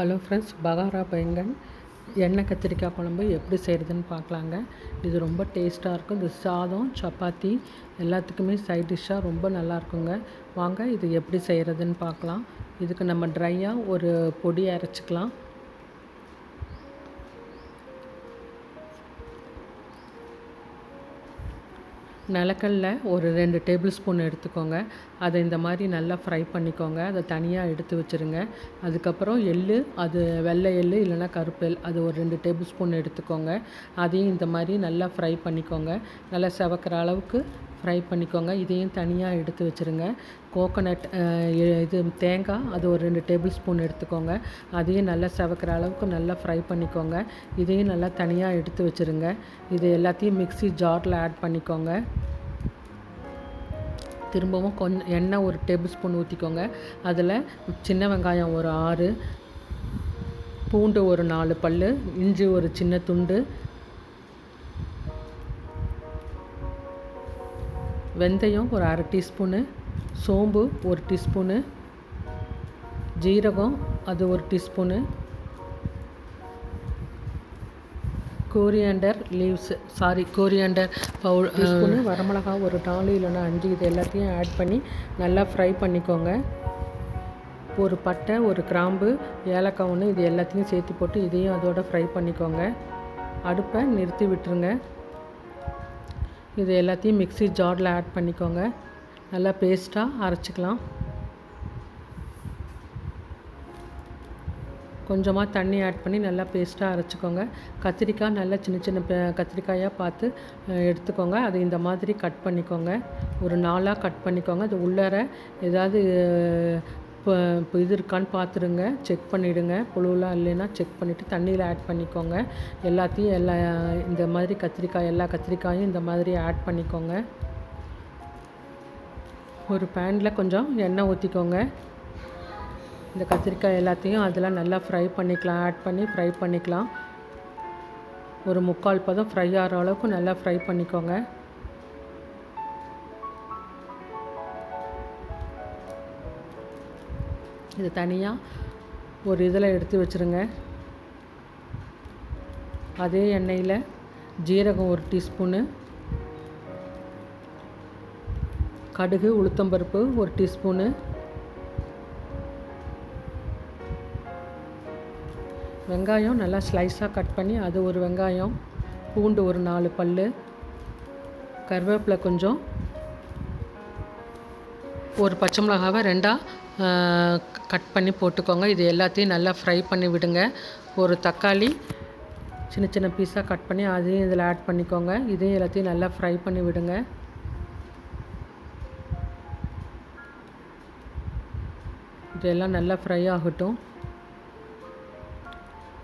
Hello friends பகாரா பெங்கன் எண்ணெய் கத்திரிக்காய் குழம்பு எப்படி செய்கிறதுன்னு பார்க்கலாங்க. இது ரொம்ப டேஸ்ட்டாக இருக்கும். இது சாதம் சப்பாத்தி எல்லாத்துக்குமே சைட் டிஷ்ஷாக ரொம்ப நல்லா இருக்குங்க. வாங்க இது எப்படி செய்கிறதுன்னு பார்க்கலாம். இதுக்கு நம்ம ட்ரையாக ஒரு பொடி அரைச்சிக்கலாம். நிலக்கல்ல ஒரு ரெண்டு டேபிள் ஸ்பூன் எடுத்துக்கோங்க. அதை இந்த மாதிரி நல்லா ஃப்ரை பண்ணிக்கோங்க. அதை தனியாக எடுத்து வச்சுருங்க. அதுக்கப்புறம் எள் அது வெள்ளை எள்ளு இல்லைன்னா கருப்பு எள் அது ஒரு ரெண்டு டேபிள் ஸ்பூன் எடுத்துக்கோங்க. அதையும் இந்த மாதிரி நல்லா ஃப்ரை பண்ணிக்கோங்க. நல்லா செவக்கிற அளவுக்கு ஃப்ரை பண்ணிக்கோங்க. இதையும் தனியாக எடுத்து வச்சுருங்க. கோகோனட் இது தேங்காய் அது ஒரு ரெண்டு டேபிள் ஸ்பூன் எடுத்துக்கோங்க. அதையும் நல்லா செவக்கிற அளவுக்கு நல்லா ஃப்ரை பண்ணிக்கோங்க. இதையும் நல்லா தனியாக எடுத்து வச்சுருங்க. இது எல்லாத்தையும் மிக்ஸி ஜாரில் ஆட் பண்ணிக்கோங்க. திரும்பவும் கொஞ்சம் எண்ணெய் ஒரு டேபிள் ஸ்பூன் ஊற்றிக்கோங்க அதில் சின்ன வெங்காயம் ஒரு ஆறு பூண்டு ஒரு நாலு பல் இஞ்சி ஒரு சின்ன துண்டு வெந்தயம் ஒரு அரை டீஸ்பூனு சோம்பு ஒரு டீஸ்பூனு ஜீரகம் அது ஒரு teaspoon coriander leaves sorry coriander பவு ஸ்பூனு வரமிளகா ஒரு நாலு இல்லைன்னா அஞ்சு இது எல்லாத்தையும் ஆட் பண்ணி நல்லா ஃப்ரை பண்ணிக்கோங்க. ஒரு பட்டை ஒரு கிராம்பு ஏலக்காய் ஒன்று இது எல்லாத்தையும் சேர்த்து போட்டு இதையும் அதோட ஃப்ரை பண்ணிக்கோங்க. அடுப்பை நிறுத்தி விட்டுருங்க. இது எல்லாத்தையும் மிக்ஸி ஜாரில் ஆட் பண்ணிக்கோங்க. நல்லா பேஸ்ட்டாக அரைச்சிக்கலாம். கொஞ்சமாக தண்ணி ஆட் பண்ணி நல்லா பேஸ்ட்டாக அரைச்சிக்கோங்க. கத்திரிக்காய் நல்லா சின்ன சின்ன கத்திரிக்காயாக பார்த்து எடுத்துக்கோங்க. அது இந்த மாதிரி கட் பண்ணிக்கோங்க. ஒரு நாளாக கட் பண்ணிக்கோங்க. அது உள்ளார ஏதாவது இப்போ இப்போ இது இருக்கான்னு பார்த்துருங்க. செக் பண்ணிவிடுங்க புழுவெலாம் இல்லைன்னா செக் பண்ணிவிட்டு தண்ணியில் ஆட் பண்ணிக்கோங்க. எல்லாத்தையும் எல்லா இந்த மாதிரி கத்திரிக்காய் எல்லா கத்திரிக்காயும் இந்த மாதிரி ஆட் பண்ணிக்கோங்க. ஒரு பேனில் கொஞ்சம் எண்ணெய் ஊற்றிக்கோங்க இந்த கத்திரிக்காய் எல்லாத்தையும் அதெல்லாம் நல்லா ஃப்ரை பண்ணிக்கலாம் ஆட் பண்ணி ஃப்ரை பண்ணிக்கலாம். ஒரு முக்கால் பதம் ஃப்ரை ஆகிற அளவுக்கு நல்லா ஃப்ரை பண்ணிக்கோங்க. இது தனியாக ஒரு இதில் எடுத்து வச்சுருங்க. அதே எண்ணெயில் ஜீரகம் ஒரு டீஸ்பூனு கடுகு உளுத்தம்பருப்பு ஒரு டீஸ்பூனு வெங்காயம் நல்லா ஸ்லைஸாக கட் பண்ணி அது ஒரு வெங்காயம் பூண்டு ஒரு நாலு பல் கருவேப்பிலை கொஞ்சம் ஒரு பச்சை மிளகாவை ரெண்டாக கட் பண்ணி போட்டுக்கோங்க. இது எல்லாத்தையும் நல்லா ஃப்ரை பண்ணி விடுங்க. ஒரு தக்காளி சின்ன சின்ன பீஸாக கட் பண்ணி அதையும் இதில் ஆட் பண்ணிக்கோங்க. இதையும் எல்லாத்தையும் நல்லா ஃப்ரை பண்ணி விடுங்க. இதெல்லாம் நல்லா ஃப்ரை ஆகட்டும்.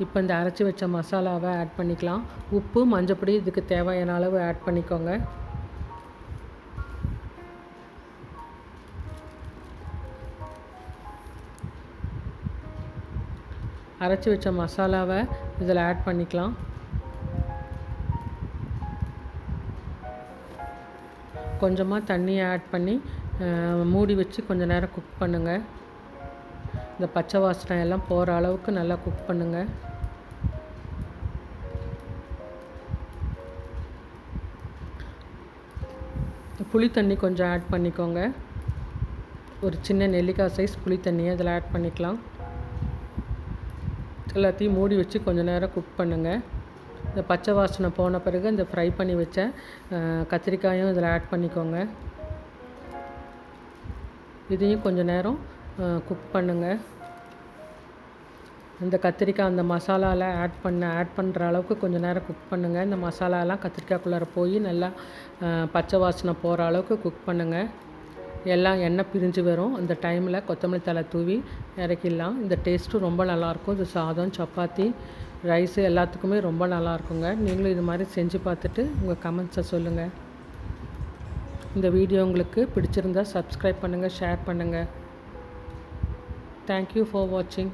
இப்போ இந்த அரைச்சி வச்ச மசாலாவை ஆட் பண்ணிக்கலாம். உப்பு மஞ்சப்பொடி இதுக்கு தேவையான அளவு ஆட் பண்ணிக்கோங்க. அரைச்சி வச்ச மசாலாவை இதில் ஆட் பண்ணிக்கலாம். கொஞ்சமாக தண்ணியை ஆட் பண்ணி மூடி வச்சு கொஞ்சம் நேரம் குக் பண்ணுங்கள் இந்த பச்சை வாசனை எல்லாம் போகிற அளவுக்கு நல்லா குக் பண்ணுங்கள் புளி தண்ணி கொஞ்சம் ஆட் பண்ணிக்கோங்க. ஒரு சின்ன நெல்லிக்காய் சைஸ் புளி தண்ணியை அதில் ஆட் பண்ணிக்கலாம். எல்லாத்தையும் மூடி வச்சு கொஞ்சம் நேரம் குக் பண்ணுங்கள் இந்த பச்சை வாசனை போன பிறகு இந்த ஃப்ரை பண்ணி வச்ச கத்திரிக்காயும் இதில் ஆட் பண்ணிக்கோங்க. இதையும் கொஞ்சம் நேரம் குக் பண்ணுங்கள் இந்த கத்திரிக்காய் அந்த மசாலாவில் ஆட் பண்ண ஆட் பண்ணுற அளவுக்கு கொஞ்சம் நேரம் குக் பண்ணுங்கள் இந்த மசாலாலாம் கத்திரிக்காய்க்குள்ளார போய் நல்லா பச்சை வாசனை போகிற அளவுக்கு குக் பண்ணுங்கள் எல்லாம் எண்ணெய் பிரிஞ்சு வரும். அந்த டைமில் கொத்தமல்லி தலை தூவி இறக்கிடலாம். இந்த டேஸ்ட்டும் ரொம்ப நல்லாயிருக்கும் இது சாதம் சப்பாத்தி ரைஸு எல்லாத்துக்குமே ரொம்ப நல்லாயிருக்குங்க நீங்களும் இது மாதிரி செஞ்சு பார்த்துட்டு உங்கள் கமெண்ட்ஸை சொல்லுங்கள் இந்த வீடியோ உங்களுக்கு பிடிச்சிருந்தா சப்ஸ்கிரைப் பண்ணுங்கள் ஷேர் பண்ணுங்கள் தேங்க்யூ ஃபார் வாட்சிங்